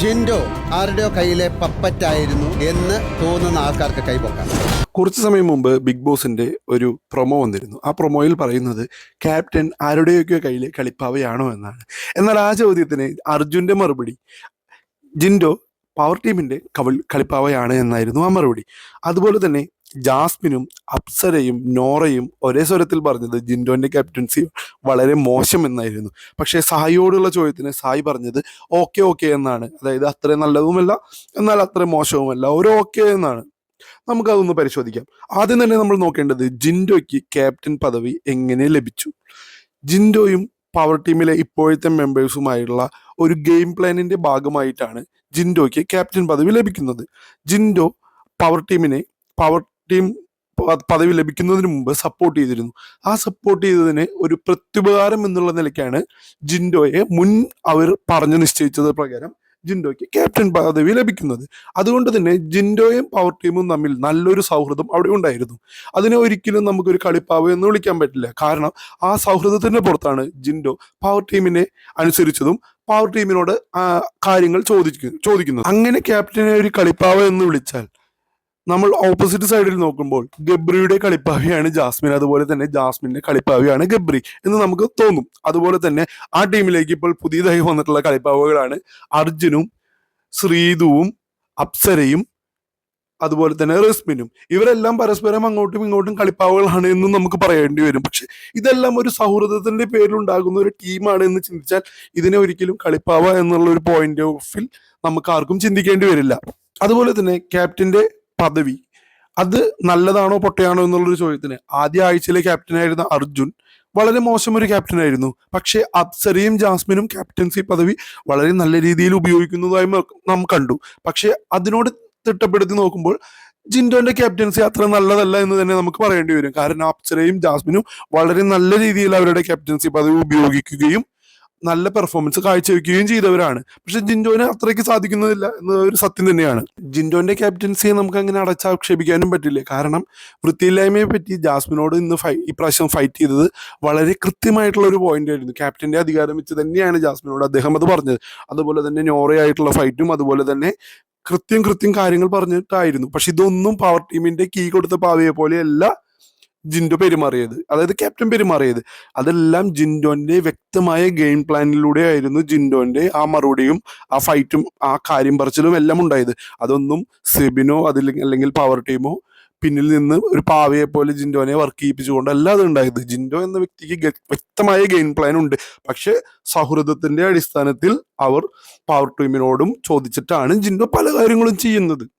ജിൻഡോ ആരുടെയോ കയ്യിലെ പപ്പറ്റായിരുന്നു എന്ന് തോന്നുന്ന ആൾക്കാർക്ക് കൈപൊക്കാം. കുറച്ച് സമയം മുമ്പ് ബിഗ് ബോസിന്റെ ഒരു പ്രൊമോ വന്നിരുന്നു. ആ പ്രൊമോയിൽ പറയുന്നത് ക്യാപ്റ്റൻ ആരുടെയൊക്കെ കയ്യിലെ കളിപ്പാവയാണോ എന്നാണ്. എന്നാൽ ആ ചോദ്യത്തിന് അർജുന്റെ മറുപടി ജിൻഡോ പവർ ടീമിന്റെ കവൾ കളിപ്പാവയാണ് എന്നായിരുന്നു ആ മറുപടി. അതുപോലെ തന്നെ ജാസ്മിനും അപ്സരയും നോറയും ഒരേ സ്വരത്തിൽ പറഞ്ഞത് ജിൻഡോന്റെ ക്യാപ്റ്റൻസി വളരെ മോശം എന്നായിരുന്നു. പക്ഷേ സായിയോടുള്ള ചോദ്യത്തിന് സായി പറഞ്ഞത് ഓക്കെ ഓക്കെ എന്നാണ്. അതായത് അത്രയും നല്ലതുമല്ല എന്നാൽ അത്രയും മോശവുമല്ല ഒരു ഓക്കെ എന്നാണ്. നമുക്കതൊന്ന് പരിശോധിക്കാം. ആദ്യം തന്നെ നമ്മൾ നോക്കേണ്ടത് ജിൻഡോയ്ക്ക് ക്യാപ്റ്റൻ പദവി എങ്ങനെ ലഭിച്ചു? ജിൻഡോയും പവർ ടീമിലെ ഇപ്പോഴത്തെ മെമ്പേഴ്സുമായുള്ള ഒരു ഗെയിം പ്ലാനിന്റെ ഭാഗമായിട്ടാണ് ജിൻഡോയ്ക്ക് ക്യാപ്റ്റൻ പദവി ലഭിക്കുന്നത്. ജിൻഡോ പവർ ടീമിനെ പവർ ടീം പദവി ലഭിക്കുന്നതിന് മുമ്പ് സപ്പോർട്ട് ചെയ്തിരുന്നു. ആ സപ്പോർട്ട് ചെയ്തതിന് ഒരു പ്രത്യുപകാരം എന്നുള്ള നിലയ്ക്കാണ് ജിൻഡോയെ മുൻ അവർ പറഞ്ഞു നിശ്ചയിച്ചത് പ്രകാരം ജിൻഡോയ്ക്ക് ക്യാപ്റ്റൻ പദവി ലഭിക്കുന്നത്. അതുകൊണ്ട് തന്നെ ജിൻഡോയും പവർ ടീമും തമ്മിൽ നല്ലൊരു സൗഹൃദം അവിടെ ഉണ്ടായിരുന്നു. അതിനെ ഒരിക്കലും നമുക്കൊരു കളിപ്പാവ് എന്ന് വിളിക്കാൻ പറ്റില്ല. കാരണം ആ സൗഹൃദത്തിന്റെ പുറത്താണ് ജിൻഡോ പവർ ടീമിനെ അനുസരിച്ചതും പവർ ടീമിനോട് കാര്യങ്ങൾ ചോദിക്കുന്നു ചോദിക്കുന്നത്. അങ്ങനെ ക്യാപ്റ്റനെ ഒരു കളിപ്പാവ് എന്ന് വിളിച്ചാൽ നമ്മൾ ഓപ്പോസിറ്റ് സൈഡിൽ നോക്കുമ്പോൾ ഗബ്രിയുടെ കളിപ്പാവിയാണ് ജാസ്മിൻ അതുപോലെ തന്നെ ജാസ്മിന്റെ കളിപ്പാവിയാണ് ഗബ്രി എന്ന് നമുക്ക് തോന്നും. അതുപോലെ തന്നെ ആ ടീമിലേക്ക് ഇപ്പോൾ പുതിയതായി വന്നിട്ടുള്ള കളിപ്പാവുകളാണ് അർജുനും ശ്രീതുവും അപ്സരയും അതുപോലെ തന്നെ റസ്മിനും. ഇവരെല്ലാം പരസ്പരം അങ്ങോട്ടും ഇങ്ങോട്ടും കളിപ്പാവുകളാണ് എന്നും നമുക്ക് പറയേണ്ടി വരും. പക്ഷെ ഇതെല്ലാം ഒരു സൗഹൃദത്തിന്റെ പേരിൽ ഉണ്ടാകുന്ന ഒരു ടീമാണ് എന്ന് ചിന്തിച്ചാൽ ഇതിനെ ഒരിക്കലും കളിപ്പാവ എന്നുള്ള ഒരു പോയിന്റ് ഓഫിൽ നമുക്ക് ആർക്കും ചിന്തിക്കേണ്ടി വരില്ല. അതുപോലെ തന്നെ ക്യാപ്റ്റന്റെ പദവി. അത് നല്ലതാണോ പൊട്ടയാണോ എന്നുള്ളൊരു ചോദ്യത്തിന് ആദ്യ ആഴ്ചയിലെ ക്യാപ്റ്റനായിരുന്ന അർജുൻ വളരെ മോശം ഒരു ക്യാപ്റ്റനായിരുന്നു പക്ഷേ അപ്സരയും ജാസ്മിനും ക്യാപ്റ്റൻസി പദവി വളരെ നല്ല രീതിയിൽ ഉപയോഗിക്കുന്നതായി നാം കണ്ടു. പക്ഷേ അതിനോട് തിട്ടപ്പെടുത്തി നോക്കുമ്പോൾ ജിൻഡോന്റെ ക്യാപ്റ്റൻസി അത്ര നല്ലതല്ല എന്ന് തന്നെ നമുക്ക് പറയേണ്ടി വരും. കാരണം അപ്സരയും ജാസ്മിനും വളരെ നല്ല രീതിയിൽ അവരുടെ ക്യാപ്റ്റൻസി പദവി ഉപയോഗിക്കുകയും നല്ല പെർഫോമൻസ് കാഴ്ചവെക്കുകയും ചെയ്തവരാണ്. പക്ഷെ ജിൻഡോനെ അത്രയ്ക്ക് സാധിക്കുന്നതില്ല എന്നത് ഒരു സത്യം തന്നെയാണ്. ജിൻഡോന്റെ ക്യാപ്റ്റൻസിയെ നമുക്ക് അങ്ങനെ അടച്ചാക്ഷേപിക്കാനും പറ്റില്ല. കാരണം വൃത്തിയില്ലായ്മയെ പറ്റി ജാസ്മിനോട് ഇന്ന് ഫൈ ഇപ്രാവശ്യം ഫൈറ്റ് ചെയ്തത് വളരെ കൃത്യമായിട്ടുള്ള ഒരു പോയിന്റ് ആയിരുന്നു. ക്യാപ്റ്റന്റെ അധികാരം വെച്ച് തന്നെയാണ് ജാസ്മിനോട് അദ്ദേഹം അത് പറഞ്ഞത്. അതുപോലെ തന്നെ നോറയായിട്ടുള്ള ഫൈറ്റും അതുപോലെ തന്നെ കൃത്യം കൃത്യം കാര്യങ്ങൾ പറഞ്ഞിട്ടായിരുന്നു. പക്ഷെ ഇതൊന്നും പവർ ടീമിന്റെ കീ കൊടുത്ത പാവയെ പോലെയല്ല ജിൻഡോ പെരുമാറിയത്. അതായത് ക്യാപ്റ്റൻ പെരുമാറിയത്. അതെല്ലാം ജിൻഡോന്റെ വ്യക്തമായ ഗെയിം പ്ലാനിലൂടെ ആയിരുന്നു ജിൻഡോന്റെ ആ മറുപടിയും ആ ഫൈറ്റും ആ കാര്യം പറച്ചിലും എല്ലാം ഉണ്ടായത്. അതൊന്നും സെബിനോ അതിൽ അല്ലെങ്കിൽ പവർ ടീമോ പിന്നിൽ നിന്ന് ഒരു പാവയെ പോലെ ജിൻഡോനെ വർക്ക് ചെയ്യിപ്പിച്ചുകൊണ്ട് അല്ല അത് ഉണ്ടായത്. ജിൻഡോ എന്ന വ്യക്തിക്ക് വ്യക്തമായ ഗെയിം പ്ലാൻ ഉണ്ട്. പക്ഷെ സൗഹൃദത്തിന്റെ അടിസ്ഥാനത്തിൽ അവർ പവർ ടീമിനോടും ചോദിച്ചിട്ടാണ് ജിൻഡോ പല കാര്യങ്ങളും ചെയ്യുന്നത്.